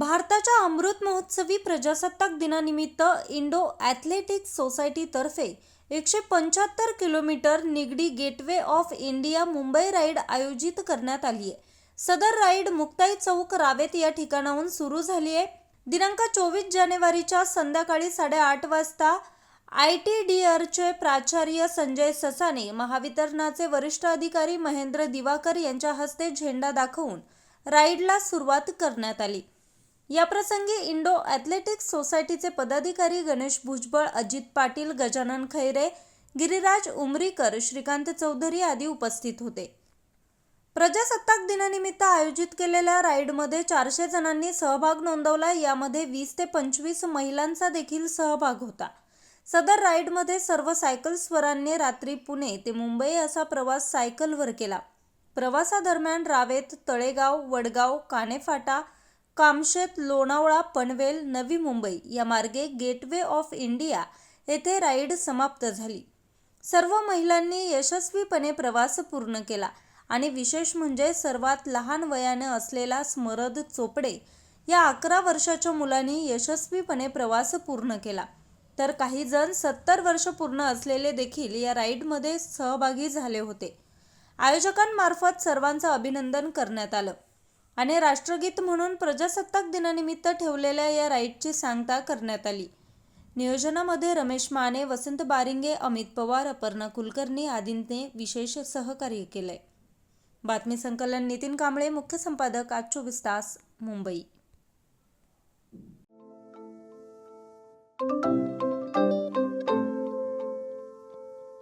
अमृत महोत्सवी प्रजासत्ताक दिनानिमित्त इंडो ॲथलेटिक्स सोसायटीतर्फे एकशे पंच्याहत्तर kilometre Nigdi Gateway of India Mumbai ride आयोजित करण्यात आली आहे. सदर राईड मुक्ताई चौक रावेत या ठिकाणाहून सुरू झाली आहे. दिनांक चोवीस जानेवारीच्या संध्याकाळी साडेआठ वाजता आय टी डी आरचे प्राचार्य संजय ससाने महावितरणाचे वरिष्ठ अधिकारी महेंद्र दिवाकर यांच्या हस्ते झेंडा दाखवून राईडला सुरुवात करण्यात आली. याप्रसंगी इंडो ॲथलेटिक्स सोसायटीचे पदाधिकारी गणेश भुजबळ अजित पाटील गजानन खैरे गिरिराज उमरीकर श्रीकांत चौधरी आदी उपस्थित होते. प्रजासत्ताक दिनानिमित्त आयोजित केलेल्या राईडमध्ये चारशे जणांनी सहभाग नोंदवला. यामध्ये वीस ते पंचवीस महिलांचा देखील सहभाग होता. सदर राईडमध्ये सर्व सायकलस्वरांनी रात्री पुणे ते मुंबई असा प्रवास सायकलवर केला. प्रवासादरम्यान रावेत तळेगाव वडगाव कानेफाटा कामशेत लोणावळा पनवेल नवी मुंबई या मार्गे गेटवे ऑफ इंडिया येथे राईड समाप्त झाली. सर्व महिलांनी यशस्वीपणे प्रवास पूर्ण केला आणि विशेष म्हणजे सर्वात लहान वयाने असलेला स्मरद चोपडे या अकरा वर्षाच्या मुलांनी यशस्वीपणे प्रवास पूर्ण केला. तर काही जण सत्तर वर्ष पूर्ण असलेले देखील या राईडमध्ये सहभागी झाले होते. आयोजकांमार्फत सर्वांचं अभिनंदन करण्यात आलं. आणि राष्ट्रगीत म्हणून प्रजासत्ताक दिनानिमित्त ठेवलेल्या या राईडची सांगता करण्यात आली. नियोजनामध्ये रमेश माने वसंत बारिंगे अमित पवार अपर्णा कुलकर्णी आदींनी विशेष सहकार्य केलंय. बातमी संकलन नितीन कांबळे मुख्य संपादक आज चोवीस तास मुंबई.